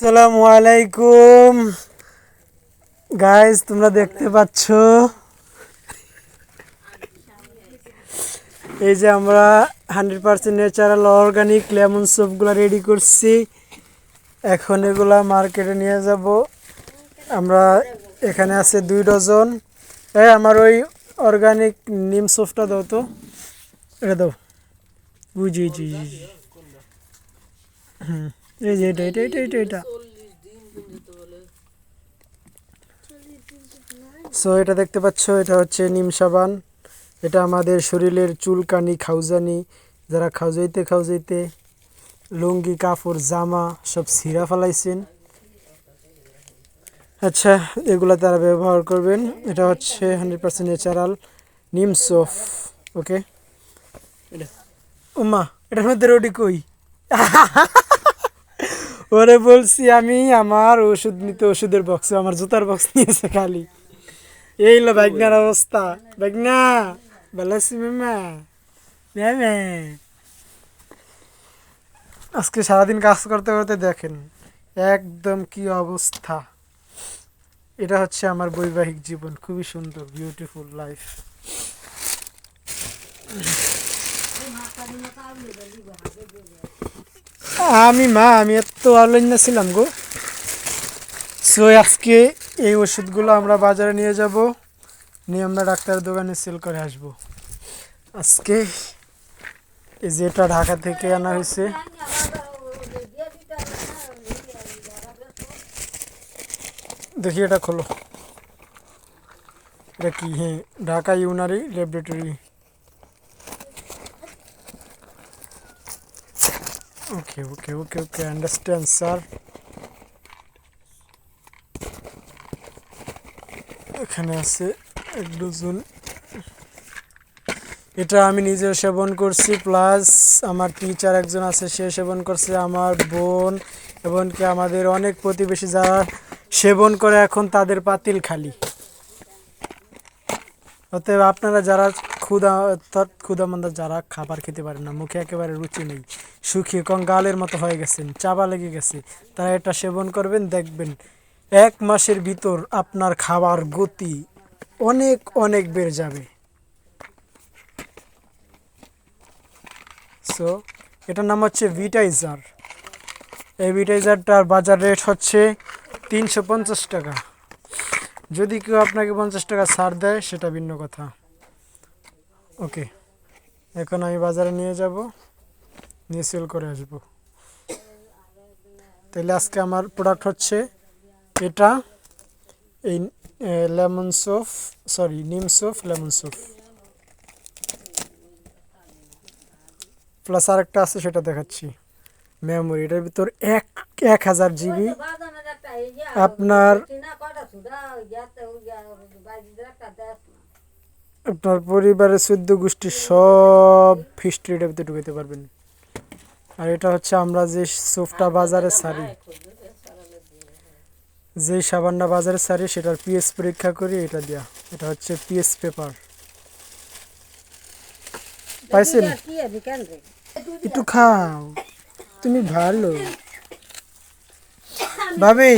আসসালামু আলাইকুম। গাইজ তোমরা দেখতে পাচ্ছ? এই যে আমরা hundred percent natural organic lemon সোপগুলো ready করছি। এখন এগুলা মার্কেটে নিয়ে যাব। আমরা এখানে আছে দুই ডজন এই আমার ওই অর্গানিক নিম সোপটা দাও তো। এটা দাও। বুঝি জি জি জি। হুম এটা এটা এটা সো এটা। দেখতে পাচ্ছ, এটা হচ্ছে নিম সাবান। এটা আমাদের শরীরের চুলকানি খাউজানি যারা খাউজাইতে খাউজাইতে লুঙ্গি, কাপড়, জামা সব ছিঁড়া ফেলাইছেন। আচ্ছা এগুলা তারা ব্যবহার করবেন। এটা হচ্ছে হান্ড্রেড পার্সেন্ট ন্যাচারাল নিম সোফ ওকে উমা এটার মধ্যে রোডি কই? ওরে বলছি আমি আমার ওষুধ নিতে, ওষুধের বক্স আমার জুতার বক্স নিয়েছে খালি। এই লো বাইকনার অবস্থা। বাইকনা ভালো আছি মামা? ম্যামে আজকে সারাদিন কাজ করতে করতে দেখেন, একদম কি অবস্থা। এটা হচ্ছে আমার বৈবাহিক জীবন, খুবই সুন্দর বিউটিফুল লাইফ আমি মা, আমি এত অনলাইন ছিলাম গো। সো আজকে এই ওষুধগুলো আমরা বাজারে নিয়ে যাব। নিয়ে আমরা ডাক্তারের দোকানে সেল করে আসব। আজকে এই যেটা ঢাকা থেকে আনা হয়েছে। দেখি এটা খোলো। এটা কি? হ্যাঁ Dhaka unary laboratory. Okay okay okay okay understand sir এখানে আছে এক ডজন। এটা আমি নিজে সেবন করছি প্লাস আমার টিচার একজন আছে, সে সেবন করছে, আমার বোন, এমনকি আমাদের অনেক প্রতিবেশী যারা সেবন করে এখন তাদের পাতিল খালি। অতএব আপনারা যারা ক্ষুদা অর্থাৎ ক্ষুদামন্দা যারা খাবার খেতে পারেন না, মুখে একেবারে রুচি নেই। শুকিয়ে কঙ্গালের মতো হয়ে গেছেন, চাপা লেগে গেছে। তারা এটা সেবন করবেন, দেখবেন এক মাসের ভিতর আপনার খাবার গতি অনেক অনেক বেড়ে যাবে। সো এটার নাম হচ্ছে ভিটাইজার। এই ভিটাইজারটার বাজার রেট হচ্ছে তিনশো পঞ্চাশ টাকা। যদি কেউ আপনাকে পঞ্চাশ টাকা ছাড় দেয়, সেটা ভিন্ন কথা। ওকে এখন আমি বাজারে নিয়ে যাব। নিয়ে সেল করে আসব। তাহলে আজকে আমার প্রোডাক্ট হচ্ছে এটা, এই লেমন সোফ সরি নিম সোফ লেমন সোফ প্লাস আরেকটা আছে সেটা দেখাচ্ছি। মেমোরি এটার ভিতর এক এক হাজার জিবি আপনার আপনার পরিবারের চোদ্দ গোষ্ঠীর সব হিস্ট্রিটার ভিতরে ঢুকাইতে পারবেন। আর এটা হচ্ছে আমরা যে সোফটা বাজারে সারি। যে সাবানটা বাজারে সারি সেটার পিএস পরীক্ষা করি এটা দিয়া। এটা হচ্ছে পিএস পেপার। পাইছেন? একটু খাও। তুমি ভালো। ভাবি